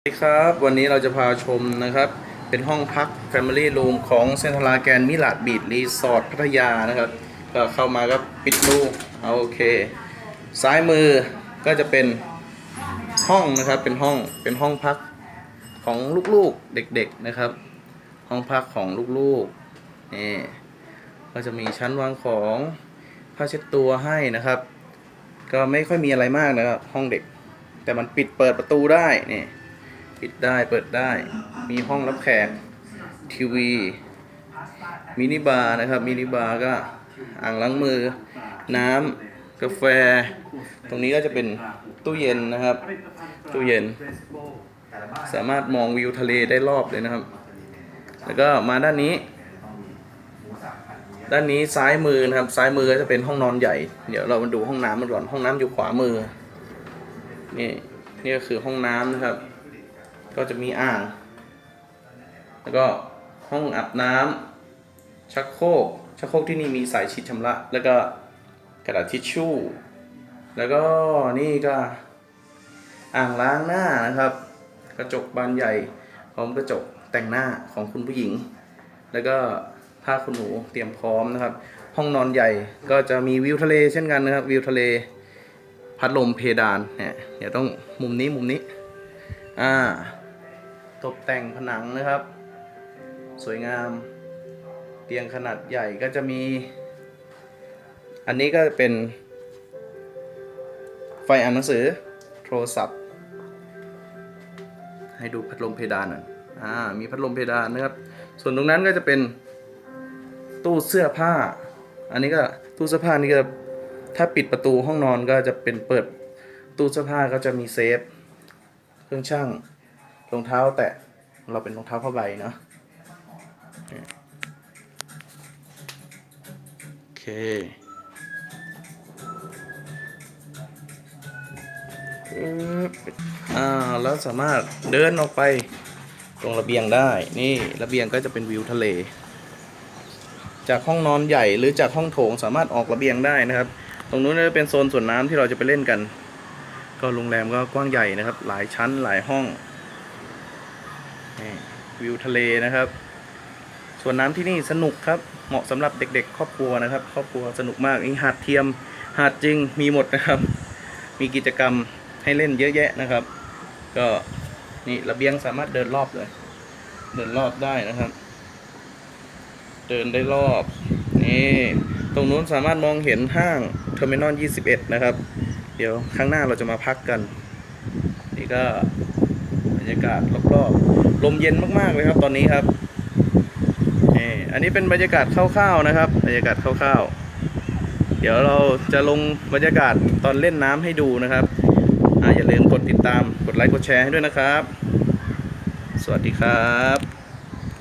สวัสดีครับ วันนี้เราจะพาชมนะครับ เป็นห้องพัก Family Room ของเซนทราแกนมิลาดบีดรีสอร์ทพัทยานะครับ ก็เข้ามาก็ปิดรูเอาโอเค ซ้ายมือก็จะเป็นห้องนะครับ เป็นห้องเป็นห้องพักของลูกๆเด็กๆนะครับ ห้องพักของลูกๆนี่ก็จะมีชั้นวางของผ้าเช็ดตัวให้นะครับ ก็ไม่ค่อยมีอะไรมากนะครับ ห้องเด็ก แต่มันปิดเปิดประตูได้นี่ ปิดได้เปิดได้ มีห้องรับแขก ทีวี มินิบาร์นะครับ มินิบาร์ก็อ่างล้างมือ น้ำกาแฟ ตรงนี้ก็จะเป็นตู้เย็นนะครับ ตู้เย็น สามารถมองวิวทะเลได้รอบเลยนะครับ แล้วก็มาด้านนี้ ด้านนี้ซ้ายมือนะครับ ซ้ายมือก็จะเป็นห้องนอนใหญ่ เดี๋ยวเรามาดูห้องน้ำมันก่อน ห้องน้ำอยู่ขวามือ นี่ นี่ก็คือห้องน้ำนะครับ ก็จะมีอ่าง แล้วก็ห้องอาบน้ำชักโครกชักโครกที่นี่มีสายฉีดชำระ แล้วก็กระดาษทิชชู่ แล้วก็นี่ก็อ่างล้างหน้านะครับ กระจกบานใหญ่พร้อมกระจกแต่งหน้าของคุณผู้หญิง แล้วก็ผ้าคุณหนูเตรียมพร้อมนะครับ ห้องนอนใหญ่ก็จะมีวิวทะเลเช่นกันนะครับ วิวทะเล พัดลมเพดานเนี่ยเดี๋ยวต้องมุมนี้มุมนี้ อ่า ตกแต่งผนังนะครับ สวยงาม เตียงขนาดใหญ่ก็จะมี อันนี้ก็เป็น ไฟอ่านหนังสือโทรศัพท์ ให้ดูพัดลมเพดานหน่อยอ่ามีพัดลมเพดานนะครับ ส่วนตรงนั้นก็จะเป็นตู้เสื้อผ้า อันนี้ก็ตู้เสื้อผ้านี่ก็ถ้าปิดประตูห้องนอนก็จะเป็นเปิดตู้เสื้อผ้าก็จะมีเซฟ เครื่องช่าง รองเท้าแตะเราเป็นรองเท้าผ้าใบเนาะโอเค อ่า แล้วสามารถเดินออกไปตรงระเบียงได้ นี่ระเบียงก็จะเป็นวิวทะเล จากห้องนอนใหญ่หรือจากห้องโถงสามารถออกระเบียงได้นะครับ ตรงนู้นจะเป็นโซนส่วนน้ำที่เราจะไปเล่นกัน ก็โรงแรมก็กว้างใหญ่นะครับ หลายชั้นหลายห้อง นี่วิวทะเลนะครับ ส่วนน้ำที่นี่สนุกครับ เหมาะสำหรับเด็ก ๆ ครอบครัวนะครับ ครอบครัวสนุกมากนี่หาดเทียม หาดจริงมีหมดนะครับ มีกิจกรรมให้เล่นเยอะแยะนะครับ ก็นี่ระเบียงสามารถเดินรอบเลย เดินรอบได้นะครับ เดินได้รอบนี่ตรงนู้นสามารถมองเห็นห้างเทอร์มินอล21 นะครับ เดี๋ยวข้างหน้าเราจะมาพักกัน นี่ก็ บรรยากาศรอบๆลมเย็นมากๆเลยครับ ตอนนี้ครับนี่อันนี้เป็นบรรยากาศคร่าวๆนะครับ บรรยากาศคร่าวๆ เดี๋ยวเราจะลงบรรยากาศตอนเล่นน้ำให้ดูนะครับออย่าลืมกดติดตามกดไลค์กดแชร์ให้ด้วยนะครับ สวัสดีครับ